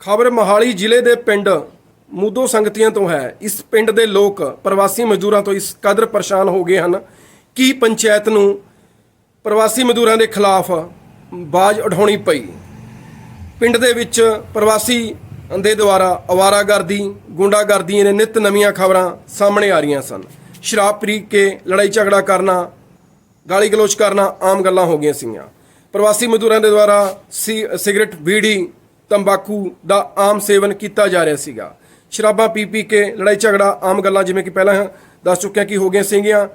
ਖਬਰ ਮੋਹਾਲੀ ਜ਼ਿਲ੍ਹੇ ਦੇ ਪਿੰਡ ਮੂਦੋ ਸੰਗਤੀਆਂ ਤੋਂ ਹੈ। ਇਸ ਪਿੰਡ ਦੇ ਲੋਕ, ਪ੍ਰਵਾਸੀ ਮਜ਼ਦੂਰਾਂ ਤੋਂ ਇਸ ਕਦਰ ਪਰੇਸ਼ਾਨ ਹੋ ਗਏ ਹਨ ਕਿ ਪੰਚਾਇਤ ਨੂੰ ਪ੍ਰਵਾਸੀ ਮਜ਼ਦੂਰਾਂ ਦੇ ਖਿਲਾਫ ਬਾਜ਼ ਉਠਾਉਣੀ ਪਈ। ਪਿੰਡ ਦੇ ਵਿੱਚ ਪ੍ਰਵਾਸੀ ਦੇ ਦੁਆਰਾ ਅਵਾਰਾਗਰਦੀ ਗੁੰਡਾਗਰਦੀ ਨੇ ਨਿਤ ਨਵੀਆਂ ਖਬਰਾਂ ਸਾਹਮਣੇ ਆ ਰਹੀਆਂ ਸਨ। ਸ਼ਰਾਬ ਪੀ ਕੇ ਲੜਾਈ ਝਗੜਾ ਕਰਨਾ, ਗਾਲੀ ਗਲੋਚ ਕਰਨਾ ਆਮ ਗੱਲਾਂ ਹੋ ਗਈਆਂ ਸੀਗੀਆਂ। ਪ੍ਰਵਾਸੀ ਮਜ਼ਦੂਰਾਂ ਦੇ ਦੁਆਰਾ ਸੀ- ਸਿਗਰਟ, ਬੀੜੀ ਤੰਬਾਕੂ ਦਾ ਆਮ ਸੇਵਨ ਕੀਤਾ ਜਾ ਰਿਹਾ ਸੀਗਾ। ਸ਼ਰਾਬਾਂ ਪੀ ਪੀ ਕੇ ਲੜਾਈ ਝਗੜਾ ਆਮ ਗੱਲਾਂ ਜਿਵੇਂ ਕਿ ਪਹਿਲਾਂ ਦੱਸ ਚੁੱਕਿਆ ਕਿ ਹੋ ਗਈਆਂ ਸੀਗੀਆਂ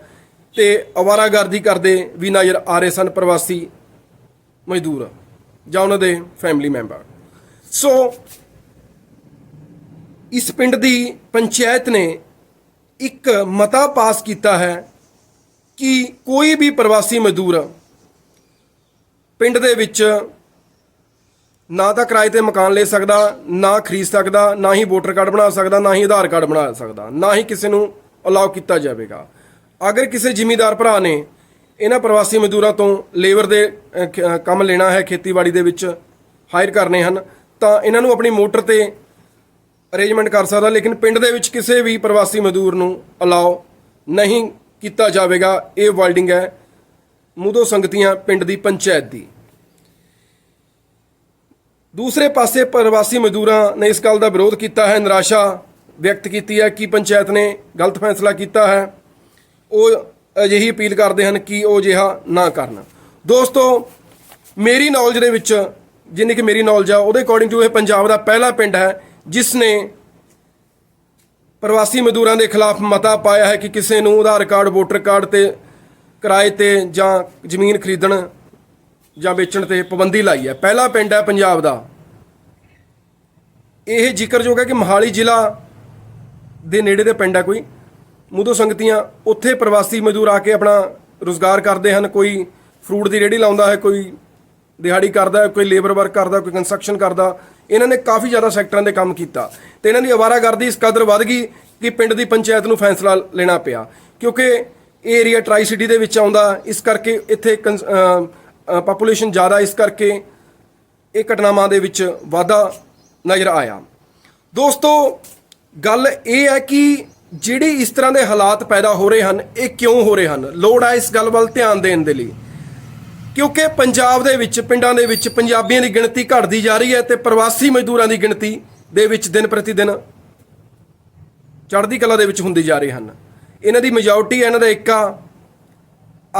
ਤੇ ਅਵਾਰਾਗਰਦੀ ਕਰਦੇ ਵੀ ਨਜ਼ਰ ਆ ਰਹੇ ਸਨ ਪ੍ਰਵਾਸੀ ਮਜ਼ਦੂਰ ਜਾਂ ਉਹਨਾਂ ਦੇ ਫੈਮਿਲੀ ਮੈਂਬਰ ਸੋ ਇਸ ਪਿੰਡ ਦੀ ਪੰਚਾਇਤ ਨੇ ਇੱਕ ਮਤਾ ਪਾਸ ਕੀਤਾ ਹੈ ਕਿ ਕੋਈ ਵੀ ਪ੍ਰਵਾਸੀ ਮਜ਼ਦੂਰ ਪਿੰਡ ਦੇ ਵਿੱਚ ਨਾ ਤਾਂ ਕਿਰਾਏ ਤੇ ਮਕਾਨ ਲੈ ਸਕਦਾ, ਨਾ ਖਰੀਦ ਸਕਦਾ, ਨਾ ਹੀ ਵੋਟਰ ਕਾਰਡ ਬਣਾ ਸਕਦਾ, ਨਾ ਹੀ ਆਧਾਰ ਕਾਰਡ ਬਣਾ ਸਕਦਾ, ਨਾ ਹੀ ਕਿਸੇ ਨੂੰ ਅਲਾਉ ਕੀਤਾ ਜਾਵੇਗਾ। ਅਗਰ ਕਿਸੇ ਜ਼ਿਮੀਂਦਾਰ ਭਰਾ ਨੇ ਇਹਨਾਂ ਪ੍ਰਵਾਸੀ ਮਜ਼ਦੂਰਾਂ ਤੋਂ ਲੇਬਰ ਦੇ ਕੰਮ ਲੈਣਾ ਹੈ, ਖੇਤੀਬਾੜੀ ਦੇ ਵਿੱਚ ਹਾਇਰ ਕਰਨੇ ਹਨ, ਤਾਂ ਇਹਨਾਂ ਨੂੰ ਆਪਣੀ ਮੋਟਰ ਤੇ ਅਰੇਂਜਮੈਂਟ ਕਰ ਸਕਦਾ, ਲੇਕਿਨ ਪਿੰਡ ਦੇ ਵਿੱਚ ਕਿਸੇ ਵੀ ਪ੍ਰਵਾਸੀ ਮਜ਼ਦੂਰ ਨੂੰ ਅਲਾਉ ਨਹੀਂ ਕੀਤਾ ਜਾਵੇਗਾ। ਇਹ ਵਰਡਿੰਗ ਹੈ ਮੂਦੋ ਸੰਗਤੀਆਂ ਪਿੰਡ ਦੀ ਪੰਚਾਇਤ ਦੀ। ਦੂਸਰੇ ਪਾਸੇ ਪ੍ਰਵਾਸੀ ਮਜ਼ਦੂਰਾਂ ਨੇ ਇਸ ਗੱਲ ਦਾ ਵਿਰੋਧ ਕੀਤਾ ਹੈ। ਨਿਰਾਸ਼ਾ ਵਿਅਕਤ ਕੀਤੀ ਹੈ ਕਿ ਪੰਚਾਇਤ ਨੇ ਗਲਤ ਫੈਸਲਾ ਕੀਤਾ ਹੈ। ਉਹ ਅਜਿਹੀ ਅਪੀਲ ਕਰਦੇ ਹਨ ਕਿ ਉਹ ਜਿਹਾ ਨਾ ਕਰਨ। ਦੋਸਤੋ, ਮੇਰੀ ਨੌਲੇਜ ਦੇ ਵਿੱਚ, ਜਿੰਨੀ ਕਿ ਮੇਰੀ ਨੌਲੇਜ ਆ, ਉਹਦੇ ਅਕੋਰਡਿੰਗ ਟੂ ਇਹ ਪੰਜਾਬ ਦਾ ਪਹਿਲਾ ਪਿੰਡ ਹੈ, ਜਿਸ ਨੇ ਪ੍ਰਵਾਸੀ ਮਜ਼ਦੂਰਾਂ ਦੇ ਖਿਲਾਫ ਮਤਾ ਪਾਇਆ ਹੈ ਕਿ ਕਿਸੇ ਨੂੰ ਆਧਾਰ ਕਾਰਡ, ਵੋਟਰ ਕਾਰਡ ਤੇ ਕਿਰਾਏ ਤੇ ਜਾਂ ਜ਼ਮੀਨ ਖਰੀਦਣ ਜਾਂ ਵੇਚਣ ਤੇ ਪਾਬੰਦੀ ਲਾਈ ਹੈ। ਪਹਿਲਾ ਪਿੰਡ ਹੈ ਪੰਜਾਬ ਦਾ। ਇਹ ਜ਼ਿਕਰਯੋਗ ਹੈ ਕਿ ਮੋਹਾਲੀ ਜ਼ਿਲ੍ਹਾ ਦੇ ਨੇੜੇ ਦੇ ਪਿੰਡ ਹੈ ਕੋਈ। ਮੁੱਦੋ ਸੰਗਤੀਆਂ ਉੱਥੇ ਪ੍ਰਵਾਸੀ ਮਜ਼ਦੂਰ ਆ ਕੇ ਆਪਣਾ ਰੋਜ਼ਗਾਰ ਕਰਦੇ ਹਨ। ਕੋਈ ਫਰੂਟ ਦੀ ਰੇਹੜੀ ਲਾਉਂਦਾ ਹੈ, ਕੋਈ ਦਿਹਾੜੀ ਕਰਦਾ ਹੈ, ਕੋਈ ਲੇਬਰ ਵਰਕ ਕਰਦਾ, ਕੋਈ ਕੰਸਟਰਕਸ਼ਨ ਕਰਦਾ। ਇਹਨਾਂ ਨੇ ਕਾਫੀ ਜ਼ਿਆਦਾ ਸੈਕਟਰਾਂ ਦੇ ਕੰਮ ਕੀਤਾ। ਤੇ ਇਹਨਾਂ ਦੀ ਆਵਾਰਾਗਰਦੀ ਇਸ ਕਦਰ ਵੱਧ ਗਈ ਕਿ ਪਿੰਡ ਦੀ ਪੰਚਾਇਤ ਨੂੰ ਫੈਸਲਾ ਲੈਣਾ ਪਿਆ। ਕਿਉਂਕਿ ਇਹ ਏਰੀਆ ਟਰਾਈ ਸਿਟੀ ਦੇ ਵਿੱਚ ਆਉਂਦਾ। ਇਸ ਕਰਕੇ ਇੱਥੇ ਪਾਪੂਲੇਸ਼ਨ ਜ਼ਿਆਦਾ ਇਸ ਕਰਕੇ ਇਹ ਘਟਨਾਵਾਂ ਦੇ ਵਿੱਚ ਵਾਧਾ ਨਜ਼ਰ ਆਇਆ। ਦੋਸਤੋ, ਗੱਲ ਇਹ ਹੈ ਕਿ ਜਿਹੜੇ ਇਸ ਤਰ੍ਹਾਂ ਦੇ ਹਾਲਾਤ ਪੈਦਾ ਹੋ ਰਹੇ ਹਨ, ਇਹ ਕਿਉਂ ਹੋ ਰਹੇ ਹਨ? ਲੋੜ ਹੈ ਇਸ ਗੱਲ ਵੱਲ ਧਿਆਨ ਦੇਣ ਦੇ ਲਈ। ਕਿਉਂਕਿ ਪੰਜਾਬ ਦੇ ਵਿੱਚ, ਪਿੰਡਾਂ ਦੇ ਵਿੱਚ ਪੰਜਾਬੀਆਂ ਦੀ ਗਿਣਤੀ ਘਟਦੀ ਜਾ ਰਹੀ ਹੈ ਤੇ ਪ੍ਰਵਾਸੀ ਮਜ਼ਦੂਰਾਂ ਦੀ ਗਿਣਤੀ ਦੇ ਵਿੱਚ ਦਿਨ ਪ੍ਰਤੀ ਦਿਨ ਚੜ੍ਹਦੀ ਕਲਾ ਦੇ ਵਿੱਚ ਹੁੰਦੀ ਜਾ ਰਹੇ ਹਨ। ਇਹਨਾਂ ਦੀ ਮੈਜੋਰਟੀ ਇਹਨਾਂ ਦਾ ਇੱਕਾ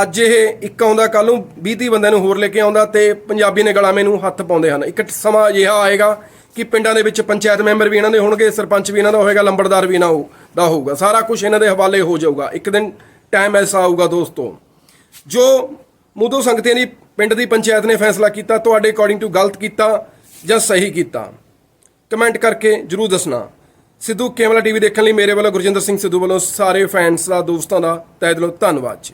ਅੱਜ ਇਹ ਇੱਕ ਆਉਂਦਾ ਕੱਲ ਨੂੰ 20 30 ਬੰਦਿਆਂ ਨੂੰ ਹੋਰ ਲੈ ਕੇ ਆਉਂਦਾ ਤੇ ਪੰਜਾਬੀ ਨੇ ਗਲਾਮੇ ਨੂੰ ਹੱਥ ਪਾਉਂਦੇ ਹਨ। ਇੱਕ ਸਮਾਂ ਅਜਿਹਾ ਆਏਗਾ ਕਿ ਪਿੰਡਾਂ ਦੇ ਵਿੱਚ ਪੰਚਾਇਤ ਮੈਂਬਰ ਵੀ ਇਹਨਾਂ ਦੇ ਹੋਣਗੇ, ਸਰਪੰਚ ਵੀ ਇਹਨਾਂ ਦਾ ਹੋਏਗਾ, ਲੰਬੜਦਾਰ ਵੀ ਇਹਨਾਂ ਹੋ- ਦਾ ਹੋਊਗਾ। ਸਾਰਾ ਕੁਝ ਇਹਨਾਂ ਦੇ ਹਵਾਲੇ ਹੋ ਜਾਊਗਾ। ਇੱਕ ਦਿਨ ਟਾਈਮ ਐਸਾ ਆਊਗਾ ਦੋਸਤੋ। ਜੋ ਮੁੱਦੋ ਸੰਗਤੀਆਂ ਦੀ ਪਿੰਡ ਦੀ ਪੰਚਾਇਤ ਨੇ ਫੈਸਲਾ ਕੀਤਾ, ਤੁਹਾਡੇ ਅਕੋਰਡਿੰਗ ਟੂ ਗਲਤ ਕੀਤਾ ਜਾਂ ਸਹੀ ਕੀਤਾ ਕਮੈਂਟ ਕਰਕੇ ਜਰੂਰ ਦੱਸਣਾ। ਸਿੱਧੂ ਕੇਵਲਾ ਟੀਵੀ ਦੇਖਣ ਲਈ ਮੇਰੇ ਵੱਲੋਂ ਗੁਰਜਿੰਦਰ ਸਿੰਘ ਸਿੱਧੂ ਵੱਲੋਂ ਸਾਰੇ ਫੈਨਸ ਦਾ, ਦੋਸਤਾਂ ਦਾ ਤਹਿ ਦਿਲੋਂ ਧੰਨਵਾਦ ਜੀ।